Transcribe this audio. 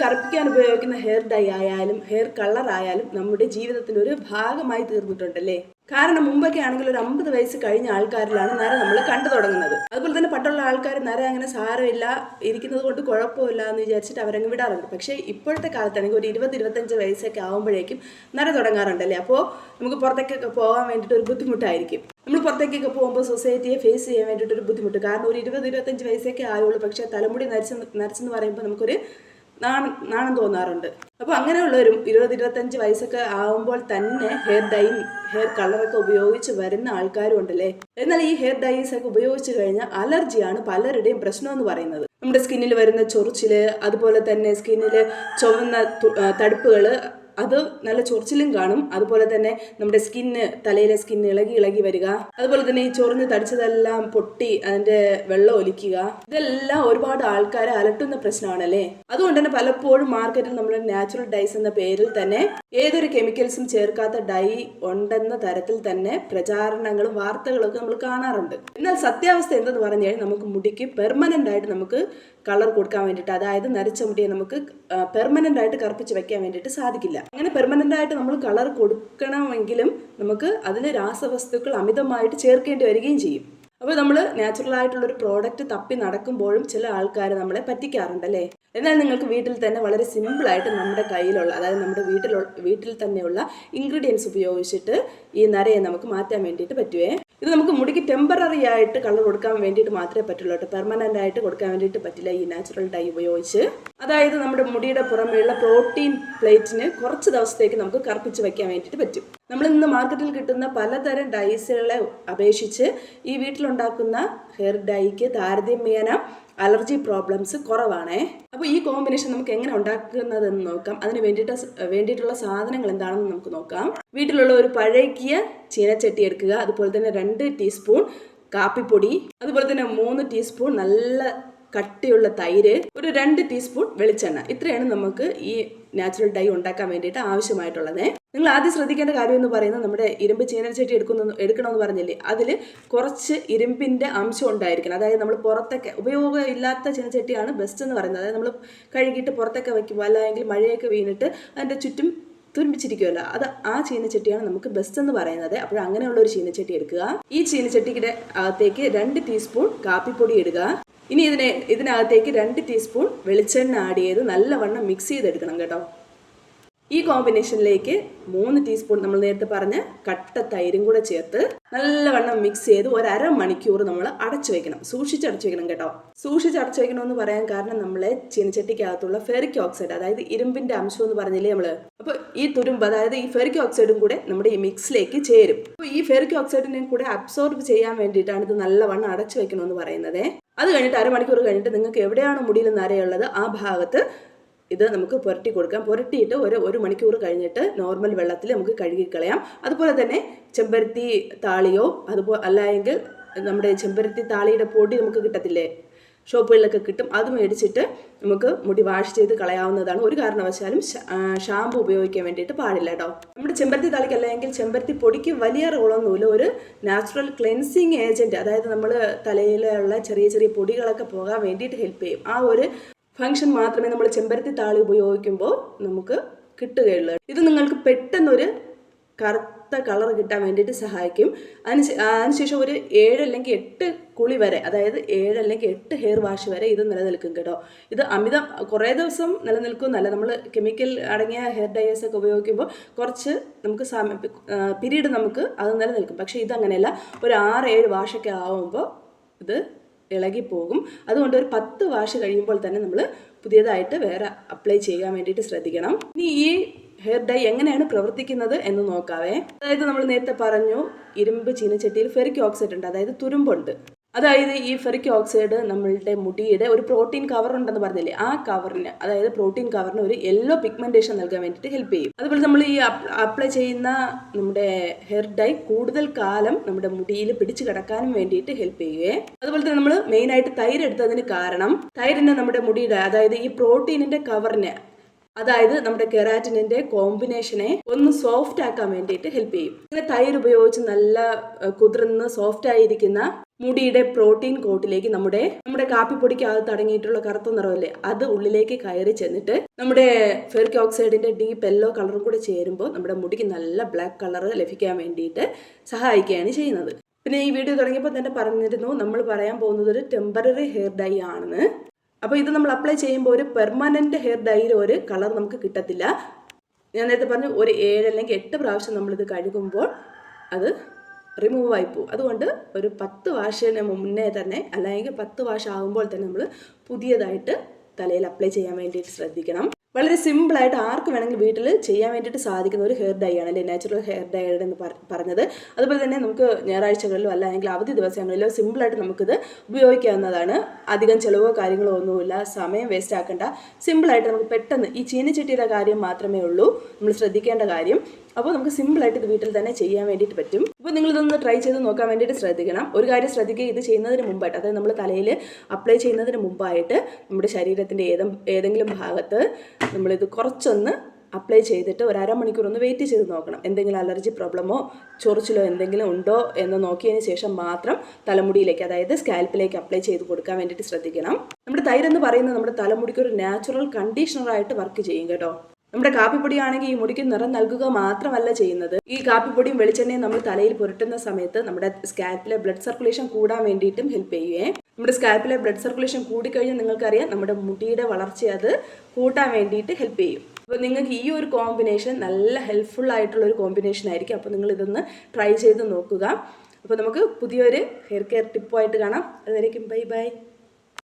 കറുപ്പിക്കാൻ ഉപയോഗിക്കുന്ന hair dye ആയാലും hair colour ആയാലും നമ്മുടെ ജീവിതത്തിന്റെ ഒരു ഭാഗമായി തീർന്നിട്ടുണ്ടല്ലേ? കാരണം മുമ്പൊക്കെ ആണെങ്കിൽ ഒരു അമ്പത് വയസ്സ് കഴിഞ്ഞ ആൾക്കാരിലാണ് നര നമ്മൾ കണ്ടു തുടങ്ങുന്നത്. അതുപോലെ തന്നെ പട്ടുള്ള ആൾക്കാർ നര അങ്ങനെ സാരമില്ല ഇരിക്കുന്നത് കൊണ്ട് കുഴപ്പമില്ല എന്ന് വിചാരിച്ചിട്ട് അവരങ്ങ് വിടാറുണ്ട്. പക്ഷേ ഇപ്പോഴത്തെ കാലത്താണെങ്കിൽ ഒരു ഇരുപത് ഇരുപത്തഞ്ച് വയസ്സൊക്കെ ആകുമ്പോഴേക്കും നര തുടങ്ങാറുണ്ടല്ലേ? അപ്പോൾ നമുക്ക് പുറത്തേക്കൊക്കെ പോകാൻ വേണ്ടിയിട്ട് ഒരു ബുദ്ധിമുട്ടായിരിക്കും. നമ്മൾ പുറത്തേക്കൊക്കെ പോകുമ്പോൾ സൊസൈറ്റിയെ ഫേസ് ചെയ്യാൻ വേണ്ടിയിട്ട് ഒരു ബുദ്ധിമുട്ട്. കാരണം ഒരു ഇരുപത് ഇരുപത്തഞ്ച് വയസ്സൊക്കെ ആയുള്ളൂ. പക്ഷേ തലമുടി നരച്ച് നരച്ചെന്ന് പറയുമ്പോൾ നമുക്കൊരു നാണം നാണം തോന്നാറുണ്ട്. അപ്പോൾ അങ്ങനെയുള്ളവരും ഇരുപത് ഇരുപത്തഞ്ച് വയസ്സൊക്കെ ആകുമ്പോൾ തന്നെ ഹെയർ ഡൈ ഹെയർ കളറൊക്കെ ഉപയോഗിച്ച് വരുന്ന ആൾക്കാരും ഉണ്ടല്ലേ? എന്നാൽ ഈ ഹെയർ ഡൈസ് ഒക്കെ ഉപയോഗിച്ച് കഴിഞ്ഞാൽ അലർജിയാണ് പലരുടെയും പ്രശ്നം എന്ന് പറയുന്നത്. നമ്മുടെ സ്കിന്നിൽ വരുന്ന ചൊറിച്ചിൽ അതുപോലെ തന്നെ സ്കിന്നിൽ ചുവന്ന തടുപ്പുകൾ അത് നല്ല ചൊറിച്ചിലും കാണും. അതുപോലെ തന്നെ നമ്മുടെ സ്കിന്ന് തലയിലെ സ്കിന്ന് ഇളകി ഇളകി വരിക. അതുപോലെ തന്നെ ഈ ചൊറിഞ്ഞ് തടിച്ചതെല്ലാം പൊട്ടി അതിന്റെ വെള്ളം ഒലിക്കുക. ഇതെല്ലാം ഒരുപാട് ആൾക്കാരെ അലട്ടുന്ന പ്രശ്നമാണല്ലേ? അതുകൊണ്ട് തന്നെ പലപ്പോഴും മാർക്കറ്റിൽ നമ്മൾ നാച്ചുറൽ ഡൈസ് എന്ന പേരിൽ തന്നെ ഏതൊരു കെമിക്കൽസും ചേർക്കാത്ത ഡൈ ഉണ്ടെന്ന തരത്തിൽ തന്നെ പ്രചാരണങ്ങളും വാർത്തകളും നമ്മൾ കാണാറുണ്ട്. എന്നാൽ സത്യാവസ്ഥ എന്തെന്ന് പറഞ്ഞു കഴിഞ്ഞാൽ നമുക്ക് മുടിക്ക് പെർമനന്റ് ആയിട്ട് നമുക്ക് കളർ കൊടുക്കാൻ വേണ്ടിയിട്ട് അതായത് നരച്ച മുടിയെ നമുക്ക് പെർമനന്റ് ആയിട്ട് കറുപ്പിച്ച് വെക്കാൻ വേണ്ടിയിട്ട് സാധിക്കില്ല. അങ്ങനെ പെർമനന്റ് ആയിട്ട് നമ്മൾ കളർ കൊടുക്കണമെങ്കിലും നമുക്ക് അതിൽ രാസവസ്തുക്കൾ അമിതമായിട്ട് ചേർക്കേണ്ടി വരികയും ചെയ്യും. അപ്പോൾ നമ്മൾ നാച്ചുറൽ ആയിട്ടുള്ള ഒരു പ്രോഡക്റ്റ് തപ്പി നടക്കുമ്പോഴും ചില ആൾക്കാർ നമ്മളെ പറ്റിക്കാറുണ്ട് അല്ലേ? എന്നാൽ നിങ്ങൾക്ക് വീട്ടിൽ തന്നെ വളരെ സിമ്പിളായിട്ട് നമ്മുടെ കയ്യിലുള്ള അതായത് നമ്മുടെ വീട്ടിലുള്ള വീട്ടിൽ തന്നെയുള്ള ഇൻഗ്രീഡിയൻസ് ഉപയോഗിച്ചിട്ട് ഈ നരയെ നമുക്ക് മാറ്റാൻ വേണ്ടിയിട്ട് പറ്റുവേ? ഇത് നമുക്ക് മുടിക്ക് ടെമ്പററി ആയിട്ട് കളർ കൊടുക്കാൻ വേണ്ടിയിട്ട് മാത്രമേ പറ്റുള്ളൂ കേട്ടോ. പെർമനന്റ് ആയിട്ട് കൊടുക്കാൻ വേണ്ടിയിട്ട് പറ്റില്ല ഈ നാച്ചുറൽ ഡൈ ഉപയോഗിച്ച്. അതായത് നമ്മുടെ മുടിയുടെ പുറമെയുള്ള പ്രോട്ടീൻ പ്ലേറ്റിന് കുറച്ച് ദിവസത്തേക്ക് നമുക്ക് കറുപ്പിച്ച് വെക്കാൻ വേണ്ടിയിട്ട് പറ്റും. നമ്മൾ ഇന്ന് മാർക്കറ്റിൽ കിട്ടുന്ന പലതരം ഡൈസുകളെ അപേക്ഷിച്ച് ഈ വീട്ടിലുണ്ടാക്കുന്ന ഹെയർ ഡൈക്ക് താരതമ്യേന അലർജി പ്രോബ്ലംസ് കുറവാണേ. അപ്പോൾ ഈ കോമ്പിനേഷൻ നമുക്ക് എങ്ങനെ ഉണ്ടാക്കുന്നതെന്ന് നോക്കാം. അതിന് വേണ്ടിയിട്ട് വേണ്ടിയിട്ടുള്ള സാധനങ്ങൾ എന്താണെന്ന് നമുക്ക് നോക്കാം. വീട്ടിലുള്ള ഒരു പഴകിയ ചീനച്ചട്ടി എടുക്കുക. അതുപോലെ തന്നെ രണ്ട് ടീസ്പൂൺ കാപ്പിപ്പൊടി. അതുപോലെ തന്നെ മൂന്ന് ടീസ്പൂൺ നല്ല കട്ടിയുള്ള തൈര് ഒരു രണ്ട് ടീസ്പൂൺ വെളിച്ചെണ്ണ. ഇത്രയാണ് നമുക്ക് ഈ നാച്ചുറൽ ഡൈ ഉണ്ടാക്കാൻ വേണ്ടിയിട്ട് ആവശ്യമായിട്ടുള്ളത്. നിങ്ങൾ ആദ്യം ശ്രദ്ധിക്കേണ്ട കാര്യം എന്ന് പറയുന്നത് നമ്മുടെ ഇരുമ്പ് ചീനച്ചട്ടി എടുക്കുന്ന എടുക്കണമെന്ന് പറഞ്ഞില്ലേ? അതിൽ കുറച്ച് ഇരുമ്പിന്റെ അംശം ഉണ്ടായിരിക്കണം. അതായത് നമ്മൾ പുറത്തൊക്കെ ഉപയോഗമില്ലാത്ത ചീനച്ചട്ടിയാണ് ബെസ്റ്റ് എന്ന് പറയുന്നത്. അതായത് നമ്മൾ കഴുകിയിട്ട് പുറത്തൊക്കെ വയ്ക്കുമ്പോൾ അല്ലെങ്കിൽ മഴയൊക്കെ വീണിട്ട് അതിന്റെ ചുറ്റും തുരുമ്പിച്ചിരിക്കുമല്ലോ അത് ആ ചീനച്ചട്ടിയാണ് നമുക്ക് ബെസ്റ്റ് എന്ന് പറയുന്നത്. അപ്പോൾ അങ്ങനെയുള്ള ഒരു ചീനച്ചട്ടി എടുക്കുക. ഈ ചീനച്ചട്ടിയുടെ അകത്തേക്ക് രണ്ട് ടീസ്പൂൺ കാപ്പിപ്പൊടി ഇടുക. ഇനി ഇതിനെ ഇതിനകത്തേക്ക് രണ്ട് ടീസ്പൂൺ വെളിച്ചെണ്ണ ആഡ് ചെയ്ത് നല്ലവണ്ണം മിക്സ് ചെയ്തെടുക്കണം കേട്ടോ. ഈ കോമ്പിനേഷനിലേക്ക് മൂന്ന് ടീസ്പൂൺ നമ്മൾ നേരത്തെ പറഞ്ഞ കട്ട തൈരും കൂടെ ചേർത്ത് നല്ലവണ്ണം മിക്സ് ചെയ്ത് ഒരു അര മണിക്കൂർ നമ്മൾ അടച്ചു വെക്കണം സൂക്ഷിച്ച് അടച്ചു വെക്കണം കേട്ടോ. സൂക്ഷിച്ച് അടച്ചു വെക്കണം എന്ന് പറയാൻ കാരണം നമ്മളെ ചീനച്ചട്ടിക്കകത്തുള്ള ഫെറിക് ഓക്സൈഡ് അതായത് ഇരുമ്പിന്റെ അംശം എന്ന് പറഞ്ഞില്ലേ നമ്മൾ? അപ്പോൾ ഈ തുരുമ്പ് അതായത് ഈ ഫെറിക് ഓക്സൈഡും കൂടെ നമ്മുടെ ഈ മിക്സിലേക്ക് ചേരും. അപ്പോൾ ഈ ഫെറിക് ഓക്സൈഡിനെ കൂടെ അബ്സോർബ് ചെയ്യാൻ വേണ്ടിയിട്ടാണ് ഇത് നല്ലവണ്ണം അടച്ചു വെക്കണമെന്ന് പറയുന്നത്. അത് കഴിഞ്ഞിട്ട് അരമണിക്കൂർ കഴിഞ്ഞിട്ട് നിങ്ങൾക്ക് എവിടെയാണോ മുടിയിൽ നരയുള്ളത് ആ ഭാഗത്ത് ഇത് നമുക്ക് പുരട്ടി കൊടുക്കാം. പുരട്ടിയിട്ട് ഒരു ഒരു മണിക്കൂർ കഴിഞ്ഞിട്ട് നോർമൽ വെള്ളത്തിൽ നമുക്ക് കഴുകിക്കളയാം അതുപോലെ തന്നെ ചെമ്പരത്തി താളിയോ അതുപോലെ അല്ലായെങ്കിൽ നമ്മുടെ ചെമ്പരത്തി താളിയുടെ പൊടി നമുക്ക് കിട്ടത്തില്ലേ? ഷോപ്പുകളിലൊക്കെ കിട്ടും. അത് മേടിച്ചിട്ട് നമുക്ക് മുടി വാഷ് ചെയ്ത് കളയാവുന്നതാണ്. ഒരു കാരണവശാലും ഷാമ്പു ഉപയോഗിക്കാൻ വേണ്ടിയിട്ട് പാടില്ല കേട്ടോ നമ്മുടെ ചെമ്പരത്തി താളിക്ക് അല്ലെങ്കിൽ ചെമ്പരത്തി പൊടിക്ക് വലിയ റോളൊന്നുമില്ല. ഒരു നാച്ചുറൽ ക്ലെൻസിങ് ഏജന്റ് അതായത് നമ്മൾ തലയിലുള്ള ചെറിയ ചെറിയ പൊടികളൊക്കെ പോകാൻ വേണ്ടിയിട്ട് ഹെൽപ്പ് ചെയ്യും. ആ ഒരു ഫംഗ്ഷൻ മാത്രമേ നമ്മൾ ചെമ്പരത്തി താളി ഉപയോഗിക്കുമ്പോൾ നമുക്ക് കിട്ടുകയുള്ളൂ. ഇത് നിങ്ങൾക്ക് പെട്ടെന്നൊരു കറുത്ത കളർ കിട്ടാൻ വേണ്ടിയിട്ട് സഹായിക്കും. അതിന് അതിനുശേഷം ഒരു ഏഴ് അല്ലെങ്കിൽ എട്ട് കുളി വരെ അതായത് ഏഴ് അല്ലെങ്കിൽ എട്ട് ഹെയർ വാഷ് വരെ ഇത് നിലനിൽക്കും കേട്ടോ. ഇത് അമിതം കുറേ ദിവസം നിലനിൽക്കുന്നല്ല നമ്മൾ കെമിക്കൽ അടങ്ങിയ ഹെയർ ഡയേഴ്സ് ഒക്കെ ഉപയോഗിക്കുമ്പോൾ കുറച്ച് നമുക്ക് പിരീഡ് നമുക്ക് അത് നിലനിൽക്കും. പക്ഷേ ഇതങ്ങനെയല്ല ഒരു ആറ് ഏഴ് വാഷൊക്കെ ആവുമ്പോൾ ഇത് ഇളകിപ്പോകും. അതുകൊണ്ട് ഒരു പത്ത് വാഷ് കഴിയുമ്പോൾ തന്നെ നമ്മൾ പുതിയതായിട്ട് വേറെ അപ്ലൈ ചെയ്യാൻ വേണ്ടിയിട്ട് ശ്രദ്ധിക്കണം. ഇനി ഈ ഹെയർ ഡൈ എങ്ങനെയാണ് പ്രവർത്തിക്കുന്നത് എന്ന് നോക്കാവേ. അതായത് നമ്മൾ നേരത്തെ പറഞ്ഞു ഇരുമ്പ് ചീനച്ചട്ടിയിൽ ഫെറിക് ഓക്സൈഡ് ഉണ്ട് അതായത് തുരുമ്പുണ്ട്. അതായത് ഈ ഫെറിക് ഓക്സൈഡ് നമ്മളുടെ മുടിയുടെ ഒരു പ്രോട്ടീൻ കവർ ഉണ്ടെന്ന് പറഞ്ഞില്ലേ ആ കവറിന് അതായത് പ്രോട്ടീൻ കവറിന് ഒരു യെല്ലോ പിഗ്മെന്റേഷൻ നൽകാൻ വേണ്ടിയിട്ട് ഹെൽപ്പ് ചെയ്യും. അതുപോലെ നമ്മൾ ഈ അപ്ലൈ ചെയ്യുന്ന നമ്മുടെ ഹെയർ ഡൈ കൂടുതൽ കാലം നമ്മുടെ മുടിയിൽ പിടിച്ചു കിടക്കാനും വേണ്ടിയിട്ട് ഹെൽപ്പ് ചെയ്യുകയെ അതുപോലെ തന്നെ നമ്മൾ മെയിനായിട്ട് തൈര് എടുത്തതിന് കാരണം തൈരിന് നമ്മുടെ മുടിയുടെ അതായത് ഈ പ്രോട്ടീനിന്റെ കവറിന് അതായത് നമ്മുടെ കെറാറ്റിനിന്റെ കോമ്പിനേഷനെ ഒന്ന് സോഫ്റ്റ് ആക്കാൻ വേണ്ടിയിട്ട് ഹെൽപ്പ് ചെയ്യും. ഇങ്ങനെ തൈര് ഉപയോഗിച്ച് നല്ല കുതിർന്ന് സോഫ്റ്റ് ആയിരിക്കുന്ന മുടിയുടെ പ്രോട്ടീൻ കോട്ടിലേക്ക് നമ്മുടെ നമ്മുടെ കാപ്പിപ്പൊടിക്കകത്ത് അടങ്ങിയിട്ടുള്ള കറുത്ത നിറമല്ലേ അത് ഉള്ളിലേക്ക് കയറി ചെന്നിട്ട് നമ്മുടെ ഫെറിക് ഓക്സൈഡിന്റെ ഡീപ്പ് യെല്ലോ കളറും കൂടെ ചേരുമ്പോൾ നമ്മുടെ മുടിക്ക് നല്ല ബ്ലാക്ക് കളർ ലഭിക്കാൻ വേണ്ടിയിട്ട് സഹായിക്കുകയാണ് ചെയ്യുന്നത്. പിന്നെ ഈ വീഡിയോ തുടങ്ങിയപ്പോൾ തന്നെ പറഞ്ഞിരുന്നു നമ്മൾ പറയാൻ പോകുന്നത് ഒരു ടെമ്പററി ഹെയർ ഡൈ ആണെന്ന്. അപ്പോൾ ഇത് നമ്മൾ അപ്ലൈ ചെയ്യുമ്പോൾ ഒരു പെർമനന്റ് ഹെയർ ഡൈയിൽ ഒരു കളർ നമുക്ക് കിട്ടത്തില്ല. ഞാൻ നേരത്തെ പറഞ്ഞു ഒരു ഏഴ് അല്ലെങ്കിൽ എട്ട് പ്രാവശ്യം നമ്മളിത് കഴുകുമ്പോൾ അത് റിമൂവ് ആയി പോകും. അതുകൊണ്ട് ഒരു പത്ത് വാഷിന് മുന്നേ തന്നെ അല്ലെങ്കിൽ പത്ത് വാഷ് ആകുമ്പോൾ തന്നെ നമ്മൾ പുതിയതായിട്ട് തലയിൽ അപ്ലൈ ചെയ്യാൻ വേണ്ടിയിട്ട് ശ്രദ്ധിക്കണം. വളരെ സിമ്പിളായിട്ട് ആർക്ക് വേണമെങ്കിലും വീട്ടിൽ ചെയ്യാൻ വേണ്ടിയിട്ട് സാധിക്കുന്ന ഒരു ഹെയർ ഡൈ ആണ് അല്ലെ നാച്ചുറൽ ഹെയർ ഡൈ എന്ന് പറഞ്ഞത്. അതുപോലെ തന്നെ നമുക്ക് ഞായറാഴ്ചകളിലോ അല്ലെങ്കിൽ അവധി ദിവസങ്ങളിലോ സിമ്പിളായിട്ട് നമുക്കിത് ഉപയോഗിക്കാവുന്നതാണ്. അധികം ചിലവോ കാര്യങ്ങളോ ഒന്നുമില്ല സമയം വേസ്റ്റ് ആക്കേണ്ട. സിമ്പിളായിട്ട് നമുക്ക് പെട്ടെന്ന് ഈ ചീനച്ചട്ടിയുടെ കാര്യം മാത്രമേ ഉള്ളൂ. നമ്മൾ ശ്രദ്ധിക്കേണ്ട കാര്യം. അപ്പോൾ നമുക്ക് സിമ്പിളായിട്ട് ഇത് വീട്ടിൽ തന്നെ ചെയ്യാൻ വേണ്ടിയിട്ട് പറ്റും. അപ്പോൾ നിങ്ങളിതൊന്ന് ട്രൈ ചെയ്ത് നോക്കാൻ വേണ്ടിയിട്ട് ശ്രദ്ധിക്കണം. ഒരു കാര്യം ശ്രദ്ധിക്കുക ഇത് ചെയ്യുന്നതിന് മുമ്പായിട്ട് അതായത് നമ്മൾ തലയിൽ അപ്ലൈ ചെയ്യുന്നതിന് മുമ്പായിട്ട് നമ്മുടെ ശരീരത്തിന്റെ ഏതെ ഏതെങ്കിലും ഭാഗത്ത് നമ്മളിത് കുറച്ചൊന്ന് അപ്ലൈ ചെയ്തിട്ട് ഒരു അരമണിക്കൂർ ഒന്ന് വെയിറ്റ് ചെയ്ത് നോക്കണം. എന്തെങ്കിലും അലർജി പ്രോബ്ലമോ ചൊറിച്ചിലോ എന്തെങ്കിലും ഉണ്ടോ എന്ന് നോക്കിയതിന് ശേഷം മാത്രം തലമുടിയിലേക്ക് അതായത് സ്കാൽപ്പിലേക്ക് അപ്ലൈ ചെയ്ത് കൊടുക്കാൻ വേണ്ടിയിട്ട് ശ്രദ്ധിക്കണം. നമ്മുടെ തൈരെന്ന് പറയുന്നത് നമ്മുടെ തലമുടിക്ക് ഒരു നാച്ചുറൽ കണ്ടീഷണറായിട്ട് വർക്ക് ചെയ്യും കേട്ടോ. നമ്മുടെ കാപ്പിപ്പൊടിയാണെങ്കിൽ ഈ മുടിക്ക് നിറം നൽകുക മാത്രമല്ല ചെയ്യുന്നത്. ഈ കാപ്പിപ്പൊടിയും വെളിച്ചെണ്ണയും നമ്മൾ തലയിൽ പുരട്ടുന്ന സമയത്ത് നമ്മുടെ സ്കാൽപ്പിലെ ബ്ലഡ് സർക്കുലേഷൻ കൂടാൻ വേണ്ടിയിട്ടും ഹെൽപ്പ് ചെയ്യുകയെ നമ്മുടെ സ്കാൽപ്പിലെ ബ്ലഡ് സർക്കുലേഷൻ കൂടിക്കഴിഞ്ഞാൽ നിങ്ങൾക്കറിയാം നമ്മുടെ മുടിയുടെ വളർച്ച അത് കൂട്ടാൻ വേണ്ടിയിട്ട് ഹെൽപ്പ് ചെയ്യും. അപ്പോൾ നിങ്ങൾക്ക് ഈ ഒരു കോമ്പിനേഷൻ നല്ല ഹെൽപ്ഫുൾ ആയിട്ടുള്ള ഒരു കോമ്പിനേഷൻ ആയിരിക്കും. അപ്പോൾ നിങ്ങൾ ഇതൊന്ന് ട്രൈ ചെയ്ത് നോക്കുക. അപ്പോൾ നമുക്ക് പുതിയൊരു ഹെയർ കെയർ ടിപ്പുമായിട്ട് കാണാം. അതുവരേക്കും ബൈ ബൈ